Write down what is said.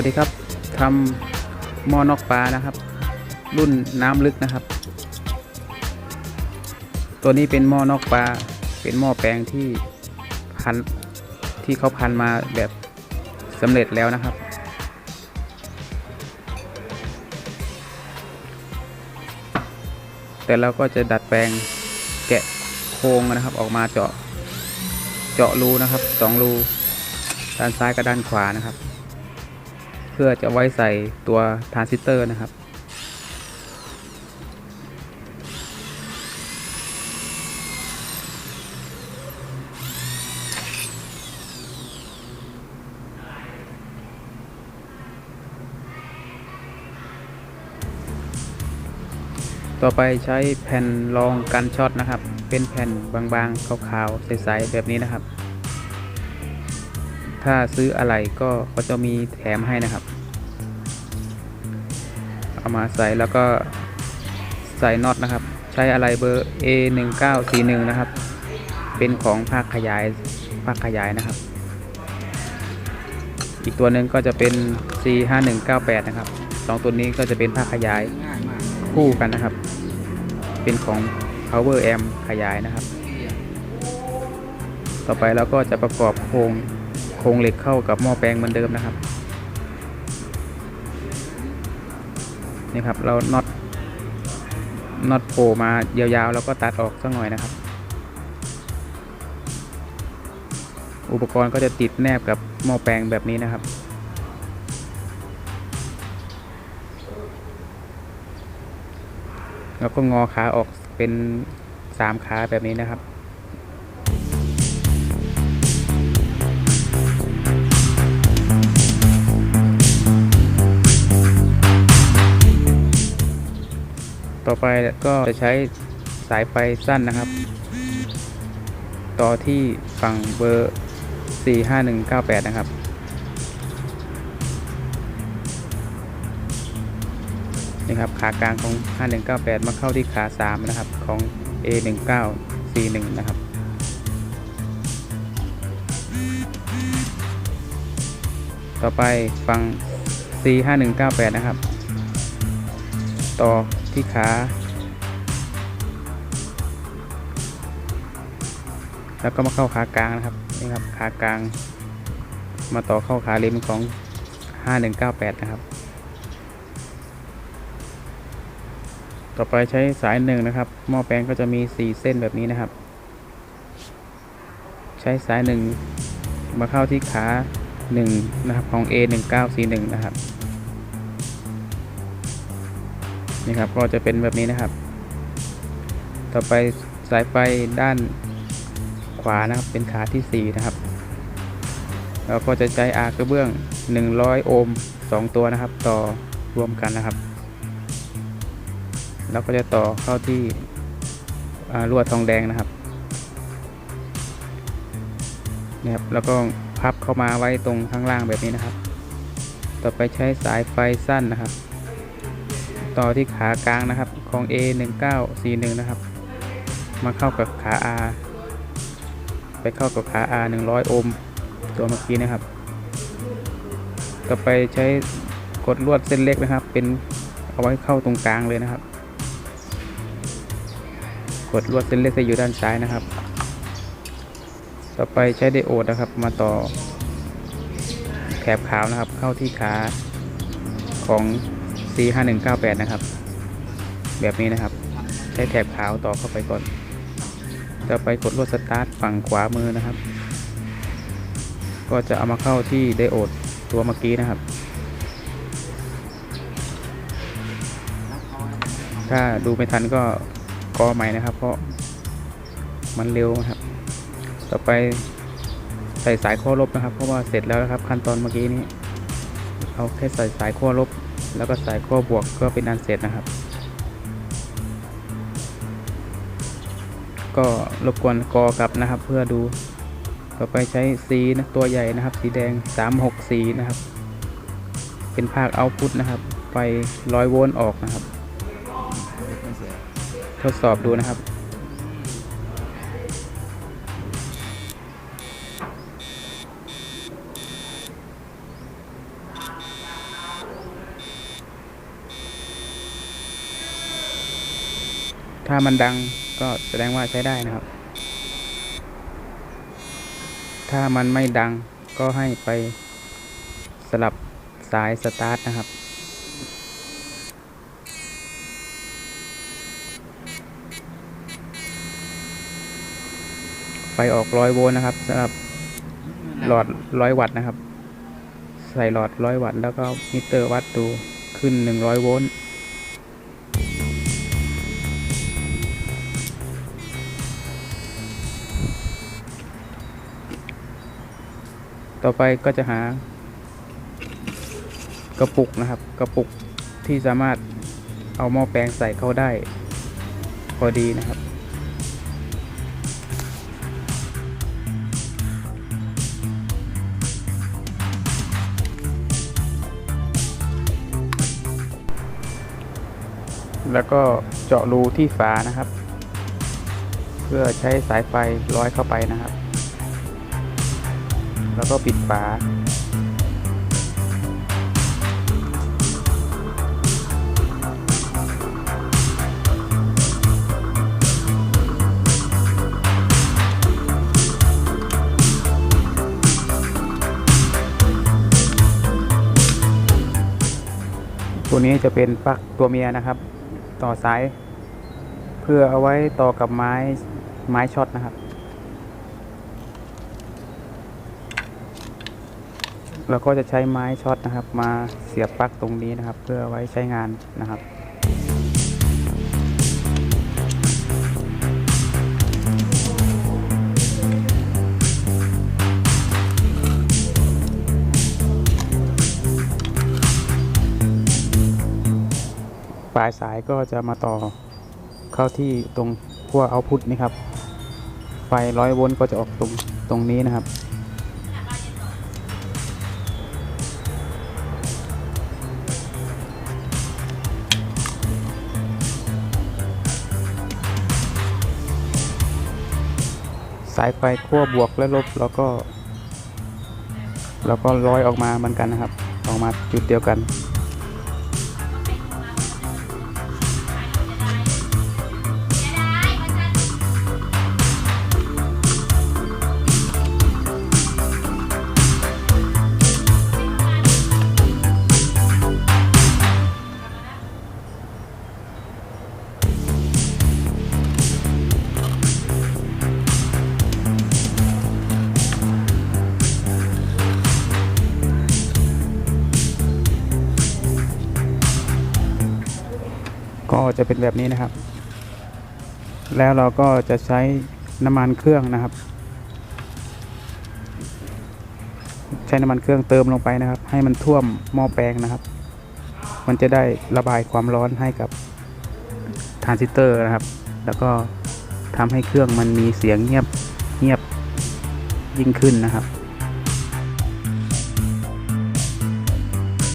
วัสดีครับทำหม้อนอกปลานะครับ รุ่นน้ำลึกนะครับ ตัวนี้เป็นหม้อนอกปลาเป็นหม้อแปลงที่พันที่เขาพันมาแบบสำเร็จแล้วนะครับ แต่เราก็จะดัดแปลงแกะโครงนะครับ ออกมาเจาะเจาะรูนะครับสองรูด้านซ้ายกับด้านขวานะครับ พื่อจะไว้ใส่ตัวทรานซิสเตอร์นะครับ ต่อไปใช้แผ่นรองกันช็อตนะครับ เป็นแผ่นบางๆขาวๆใสๆแบบนี้นะครับ ถ้าซื้ออะไรก็เขาจะมีแถมให้นะครับ เอามาใส่แล้วก็ใส่น็อตนะครับ ใช้อะไรเบอร์ A1941 นะครับ เป็นของภาคขยายภาคขยายนะครับ อีกตัวหนึ่งก็จะเป็น C5198 นะครับสองตัวนี้ก็จะเป็นภาคขยายคู่กันนะครับ เป็นของ power amp ขยายนะครับ ต่อไปเราก็จะประกอบโครง โครงเหล็กเข้ากับหม้อแปลงเหมือนเดิมนะครับนี่ครับเราน็อตน็อตโผล่มายาวๆ แล้วก็ตัดออกสักหน่อยนะครับ อุปกรณ์ก็จะติดแนบกับหม้อแปลงแบบนี้นะครับ แล้วก็งอขาออกเป็นสามขาแบบนี้นะครับ ต่อไปก็จะใช้สายไฟสั้นนะครับ ต่อที่ฝั่งเบอร์ 45198 นะครับ นี่ครับขากลางของ 5198 มาเข้าที่ขา 3 นะครับของ A1941 นะครับต่อไปฝั่ง C5198 นะครับ ต่อ ที่ขาแล้วก็มาเข้าขากลางนะครับนี่ครับขากลาง มาต่อเข้าขาริมของ 5198 นะครับ ต่อไปใช้สายหนึ่งนะครับหม้อแปลงก็จะมี 4 เส้นแบบนี้นะครับ ใช้สายหนึ่งมาเข้าที่ขา 1 นะครับของ A1941 นะครับ นี่ครับก็จะเป็นแบบนี้นะครับ ต่อไปสายไฟด้านขวานะครับเป็นขาที่ 4 นะครับแล้วก็จะใช้อากระเบื้อง 100 โอห์ม2 ตัวนะครับ ต่อรวมกันนะครับ แล้วก็จะต่อเข้าที่ลวดทองแดงนะครับนี่ครับแล้วก็พับเข้ามาไว้ตรงข้างล่างแบบนี้นะครับ ต่อไปใช้สายไฟสั้นนะครับ ต่อที่ขากลางนะครับของ A1941 นะครับ มาเข้ากับขา R ไปเข้ากับขา R 100 โอห์มตัวเมื่อกี้นะครับ ต่อไปใช้กดลวดเส้นเล็กนะครับ เป็นเอาไว้เข้าตรงกลางเลยนะครับ กดลวดเส้นเล็กจะอยู่ด้านซ้ายนะครับ ต่อไปใช้ไดโอดนะครับ มาต่อแถบขาวนะครับ เข้าที่ขาของ C5198 นะครับ แบบนี้นะครับ ใช้แถบขาวต่อเข้าไปก่อนต่อไปกดลวดสตาร์ทฝั่งขวามือนะครับ ก็จะเอามาเข้าที่ไดโอดตัวเมื่อกี้นะครับ ถ้าดูไม่ทันก็กอใหม่นะครับ เพราะมันเร็วนะครับ ต่อไปใส่สายข้อลบนะครับ เพราะว่าเสร็จแล้วนะครับ ขั้นตอนเมื่อกี้นี้ เอาแค่ใส่สายข้อลบ แล้วก็สายข้อบวกก็เป็นอันเสร็จนะครับ ก็รบกวนกอกลับนะครับ เพื่อดูต่อไปใช้สีนะตัวใหญ่นะครับ สีแดง 364 นะครับ เป็นภาคเอาพุตนะครับ ไฟ100โวลต์ออกนะครับ ทดสอบดูนะครับ ถ้ามันดังก็แสดงว่าใช้ได้นะครับ ถ้ามันไม่ดังก็ให้ไปสลับสายสตาร์ทนะครับ ไฟออกร้อยโวลต์นะครับสำหรับหลอดร้อยวัตต์นะครับ ใส่หลอดร้อยวัตต์แล้วก็มิเตอร์วัดดูขึ้นหนึ่งร้อยโวลต์ ต่อไปก็จะหากระปุกนะครับ กระปุกที่สามารถเอาหม้อแปลงใส่เข้าได้ พอดีนะครับ แล้วก็เจาะรูที่ฝานะครับ เพื่อใช้สายไฟร้อยเข้าไปนะครับ แล้วก็ปิดฝาตัวนี้จะเป็นปลั๊กตัวเมียนะครับ ต่อสาย เพื่อเอาไว้ต่อกับไม้ไม้ช็อตนะครับ แล้วก็จะใช้ไม้ช็อตนะครับ มาเสียบปลั๊กตรงนี้นะครับ เพื่อไว้ใช้งานนะครับปลายสายก็จะมาต่อเข้าที่ตรงขั้วเอาพุทนี่ครับ ไฟร้อยโวลต์ก็จะออกตรงตรงนี้นะครับ สายไฟขั้วบวกและลบแล้วก็ แล้วก็ร้อยออกมาเหมือนกันนะครับ ออกมาจุดเดียวกัน ก็จะเป็นแบบนี้นะครับ แล้วเราก็จะใช้น้ำมันเครื่องนะครับ ใช้น้ำมันเครื่องเติมลงไปนะครับ ให้มันท่วมหม้อแปลงนะครับ มันจะได้ระบายความร้อนให้กับทรานซิสเตอร์นะครับ แล้วก็ทำให้เครื่องมันมีเสียงเงียบเงียบยิ่งขึ้นนะครับ